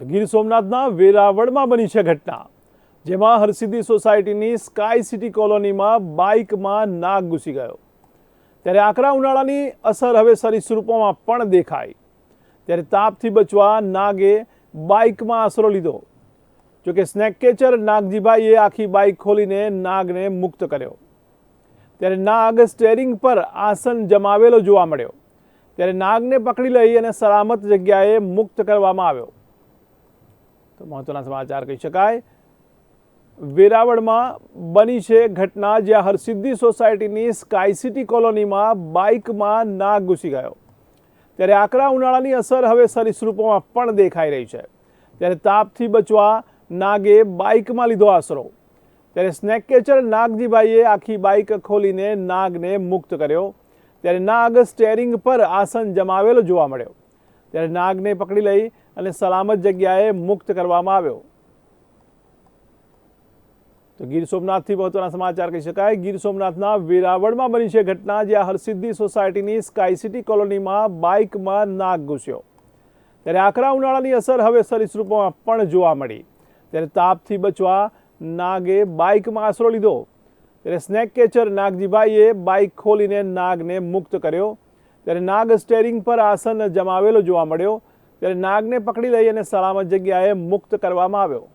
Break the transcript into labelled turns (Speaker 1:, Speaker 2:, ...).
Speaker 1: ગીર સોમનાથના વેરાવળમાં બની છે ઘટના, જેમાં હરસિદ્ધિ સોસાયટીની સ્કાય સિટી કોલોનીમાં બાઇકમાં નાગ ઘૂસી ગયો. ત્યારે આકરા ઉનાળાની અસર હવે સરીસૃપોમાં પણ દેખાઈ. ત્યારે તાપથી બચવા નાગે બાઇકમાં આશરો લીધો. જોકે સ્નેક કેચર નાગજીભાઈએ આખી બાઇક ખોલીને નાગને મુક્ત કર્યો. ત્યારે નાગ સ્ટેરિંગ પર આસન જમાવેલો જોવા મળ્યો. ત્યારે નાગને પકડી લઈ અને સલામત જગ્યાએ મુક્ત કરવામાં આવ્યો. તો મહત્વના સમાચાર કહી શકાય. વેરાવળમાં બની છે ઘટના જ્યાં હરસિદ્ધિ સોસાયટીની સ્કાય સિટી કોલોનીમાં બાઇકમાં નાગ ઘૂસી ગયો. ત્યારે આકરા ઉનાળાની અસર હવે સરીસૃપોમાં પણ દેખાઈ રહી છે. ત્યારે તાપથી બચવા નાગે બાઇકમાં લીધો આશરો. ત્યારે સ્નેક કેચર નાગજીભાઈએ આખી બાઇક ખોલીને નાગને મુક્ત કર્યો. ત્યારે નાગ સ્ટેરિંગ પર આસન જમાવેલો જોવા મળ્યો. ત્યારે નાગને પકડી લઈ અને સલામત જગ્યાએ મુક્ત કરવામાં આવ્યો. તો ગીર સોમનાથથી મહત્વના સમાચાર કહી શકાય. ગીર સોમનાથના વેરાવળમાં બની છે ઘટના, જ્યાં હરસિદ્ધિ સોસાયટીની સ્કાય સિટી કોલોનીમાં બાઇકમાં નાગ ઘૂસ્યો. ત્યારે આકરા ઉનાળાની અસર હવે સરીસૃપોમાં પણ જોવા મળી. ત્યારે તાપથી બચવા નાગે બાઇકમાં આશરો લીધો. ત્યારે સ્નેક કેચર નાગજીભાઈએ બાઇક ખોલીને નાગને મુક્ત કર્યો. ત્યારે નાગ સ્ટેરિંગ પર આસન જમાવેલો જોવા મળ્યો. ત્યારે નાગને પકડી લઈ અને સલામત જગ્યાએ મુક્ત કરવામાં આવ્યો.